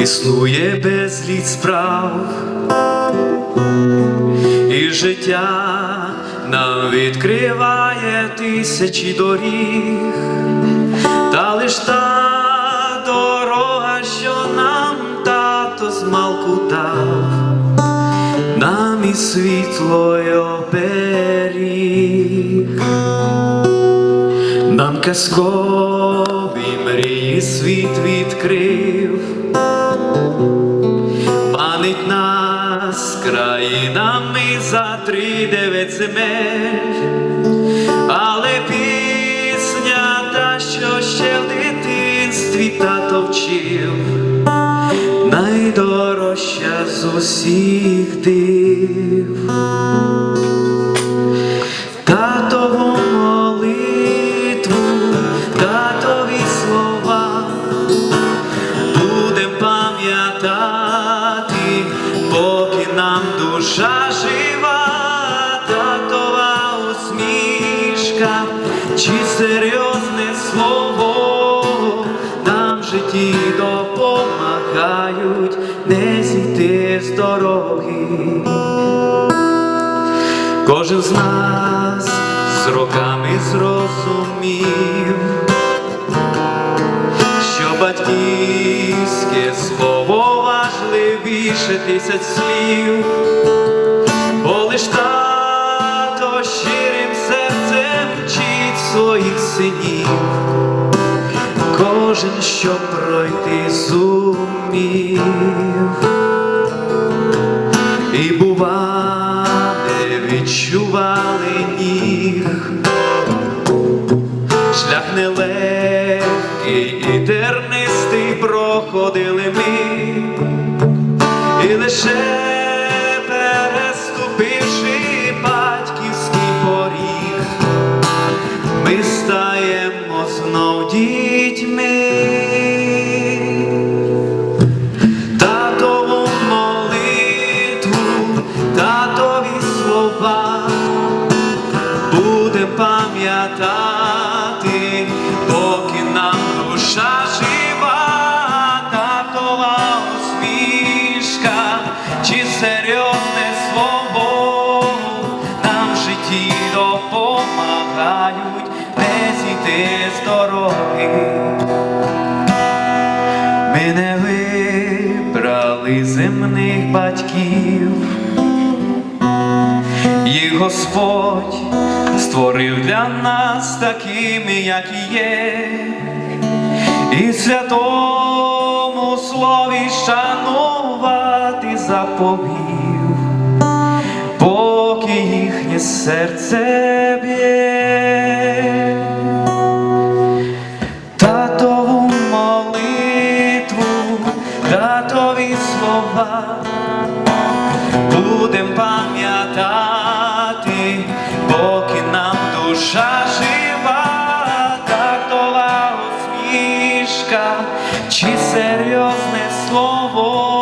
існує безліч справ, і життя нам відкриває тисячі доріг, та лиш та дорога, що нам тато змалку дав, нам і світло й оберіг. Нам казкові мрії світ відкрив, манить нас країнами за три дев'ять земель, але пісня та, що ще в дитинстві тато вчив, найдорожча з усіх див. Усмішка, чи серйозне слово нам в житті допомагають не зійти з дороги. Кожен з нас з роками зрозумів, що батьківське слово важливіше тисяч слів, синів, кожен щоб пройти зумів. І бува, відчували ніг, шлях нелегкий і тернистий проходили ми, знов дітьми. Татову молитву, татові слова буде пам'ятати, з дороги. Ми не вибрали земних батьків, їх Господь створив для нас такими, як і є, і святому слові шанувати заповів, поки їхнє серце б'є. Слова будем пам'ятати, поки нам душа жива, так татова усмішка, чи серйозне слово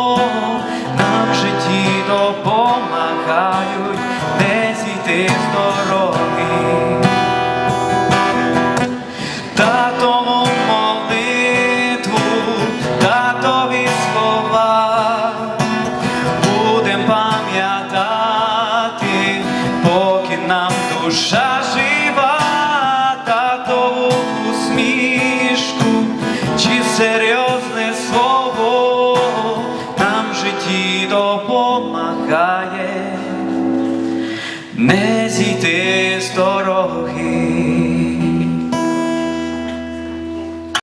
не зійти з дороги.